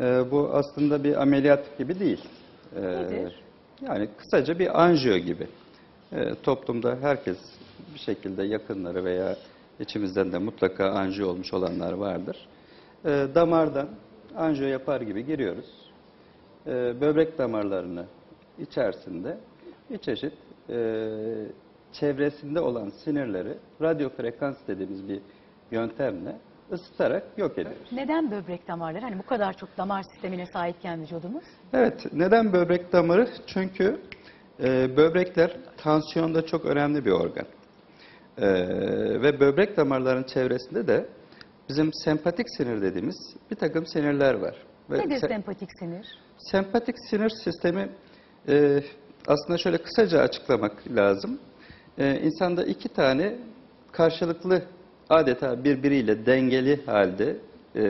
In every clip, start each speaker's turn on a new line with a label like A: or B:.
A: Ee, bu aslında bir ameliyat gibi değil. Ee,
B: Nedir?
A: Yani kısaca bir anjiyo gibi. Ee, toplumda herkes bir şekilde yakınları veya içimizden de mutlaka anjiyo olmuş olanlar vardır. Ee, damardan anjiyo yapar gibi giriyoruz. Ee, böbrek damarlarını içerisinde bir çeşit e, çevresinde olan sinirleri radyo frekans dediğimiz bir yöntemle ısıtarak yok ediyoruz.
B: Neden böbrek damarları? Hani bu kadar çok damar sistemine sahipken vücudumuz.
A: Evet, neden böbrek damarı? Çünkü e, böbrekler tansiyonda çok önemli bir organ. E, ve böbrek damarların çevresinde de bizim sempatik sinir dediğimiz bir takım sinirler var. Ve
B: Nedir
A: se-
B: sempatik sinir?
A: Sempatik sinir sistemi e, aslında şöyle kısaca açıklamak lazım. E, insanda iki tane karşılıklı adeta birbiriyle dengeli halde e,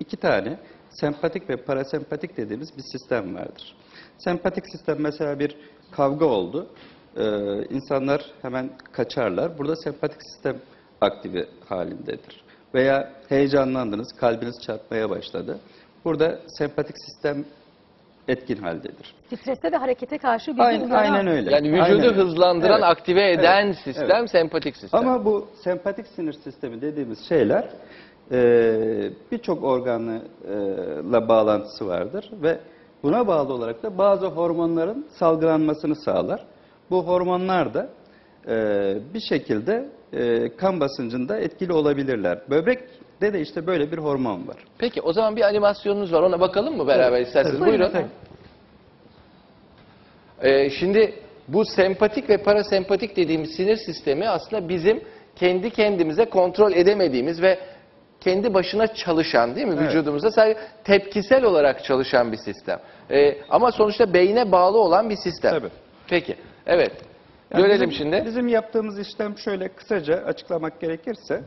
A: iki tane sempatik ve parasempatik dediğimiz bir sistem vardır. Sempatik sistem mesela bir kavga oldu. E, insanlar hemen kaçarlar. Burada sempatik sistem aktive halindedir. Veya heyecanlandınız, kalbiniz çarpmaya başladı. Burada sempatik sistem etkin haldedir.
B: Strese ve harekete karşı bir
A: Aynen,
B: uyaran.
A: aynen öyle.
C: Yani vücudu
A: Aynen
C: hızlandıran,
A: Evet.
C: aktive eden
A: Evet.
C: sistem
A: Evet.
C: sempatik sistem.
A: Ama bu sempatik sinir sistemi dediğimiz şeyler e, birçok organla bağlantısı vardır ve buna bağlı olarak da bazı hormonların salgılanmasını sağlar. Bu hormonlar da e, bir şekilde e, kan basıncında etkili olabilirler. Böbrekte de işte böyle bir hormon var.
C: Peki o zaman bir animasyonunuz var. Ona bakalım mı beraber isterseniz?
B: Buyurun
C: Buyurun. Ee, şimdi bu sempatik ve parasempatik dediğimiz sinir sistemi aslında bizim kendi kendimize kontrol edemediğimiz ve kendi başına çalışan değil mi?
A: Evet.
C: Vücudumuzda sadece tepkisel olarak çalışan bir sistem. Ee, ama sonuçta beyne bağlı olan bir sistem.
A: Tabii.
C: Peki. Evet.
A: Yani
C: Görelim
A: bizim-
C: şimdi.
A: Bizim yaptığımız işlem şöyle kısaca açıklamak gerekirse,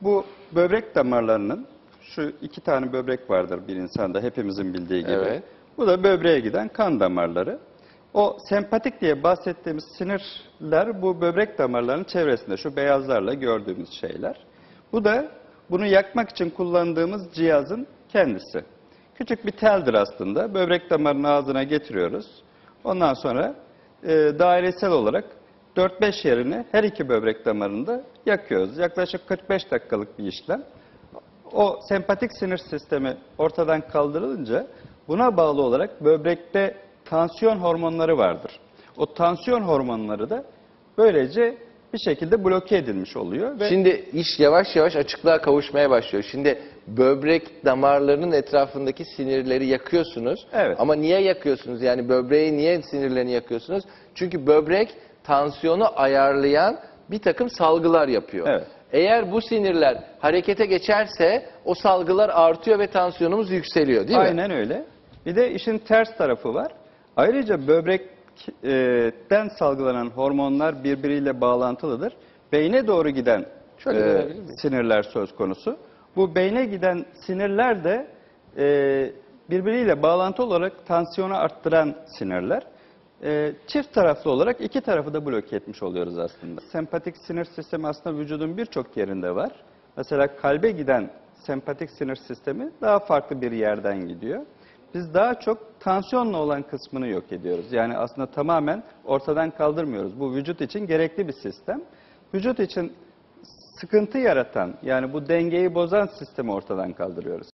A: bu böbrek damarlarının, şu iki tane böbrek vardır bir insanda hepimizin bildiği gibi.
C: Evet.
A: Bu da böbreğe giden kan damarları. O sempatik diye bahsettiğimiz sinirler bu böbrek damarlarının çevresinde, şu beyazlarla gördüğümüz şeyler. Bu da bunu yakmak için kullandığımız cihazın kendisi. Küçük bir teldir aslında. Böbrek damarının ağzına getiriyoruz. Ondan sonra e, dairesel olarak 4-5 yerini her iki böbrek damarında yakıyoruz. Yaklaşık 45 dakikalık bir işlem. O sempatik sinir sistemi ortadan kaldırılınca buna bağlı olarak böbrekte tansiyon hormonları vardır. O tansiyon hormonları da böylece bir şekilde bloke edilmiş oluyor ve
C: Şimdi iş yavaş yavaş açıklığa kavuşmaya başlıyor. Şimdi böbrek damarlarının etrafındaki sinirleri yakıyorsunuz.
A: Evet.
C: Ama niye yakıyorsunuz? Yani böbreği niye sinirlerini yakıyorsunuz? Çünkü böbrek tansiyonu ayarlayan bir takım salgılar yapıyor.
A: Evet.
C: Eğer bu sinirler harekete geçerse o salgılar artıyor ve tansiyonumuz yükseliyor değil mi?
A: Aynen öyle. Bir de işin ters tarafı var. Ayrıca böbrekten salgılanan hormonlar birbiriyle bağlantılıdır. Beyne doğru giden
C: Şöyle
A: e, sinirler söz konusu. Bu beyne giden sinirler de e, birbiriyle bağlantılı olarak tansiyonu arttıran sinirler. E, çift taraflı olarak iki tarafı da bloke etmiş oluyoruz aslında. Sempatik sinir sistemi aslında vücudun birçok yerinde var. Mesela kalbe giden sempatik sinir sistemi daha farklı bir yerden gidiyor. Biz daha çok tansiyonla olan kısmını yok ediyoruz. Yani aslında tamamen ortadan kaldırmıyoruz. Bu vücut için gerekli bir sistem. Vücut için sıkıntı yaratan yani bu dengeyi bozan sistemi ortadan kaldırıyoruz.